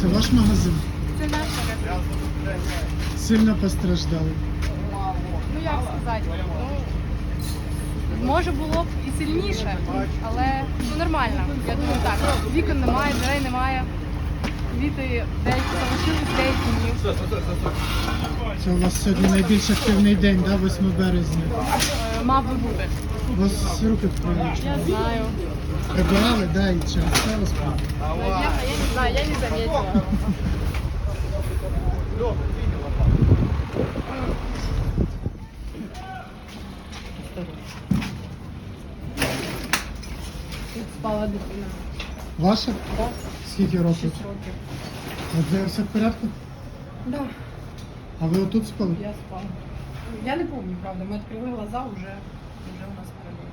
Це ваш магазин? Це наш магазин. Сильно постраждали. Ну як сказати, ну може було б і сильніше, але ну, нормально. Я думаю, так. Вікон немає, дверей немає. Квіти деякі залишились, деякі ні. Це у вас сьогодні найбільш активний день, да, 8 березня. Е, Мав би бути. У вас руки вправі. Я знаю. Прибирали, да, і через це. Ну, Я, я не знаю, я не заметила. Спала дитина. Ваша? Так. Скільки років? Шість років. От це все в порядку? Да, А ви отут спали? я спала. Я не пам'ятаю, правда. Ми відкрили глаза уже, вже у нас пролили.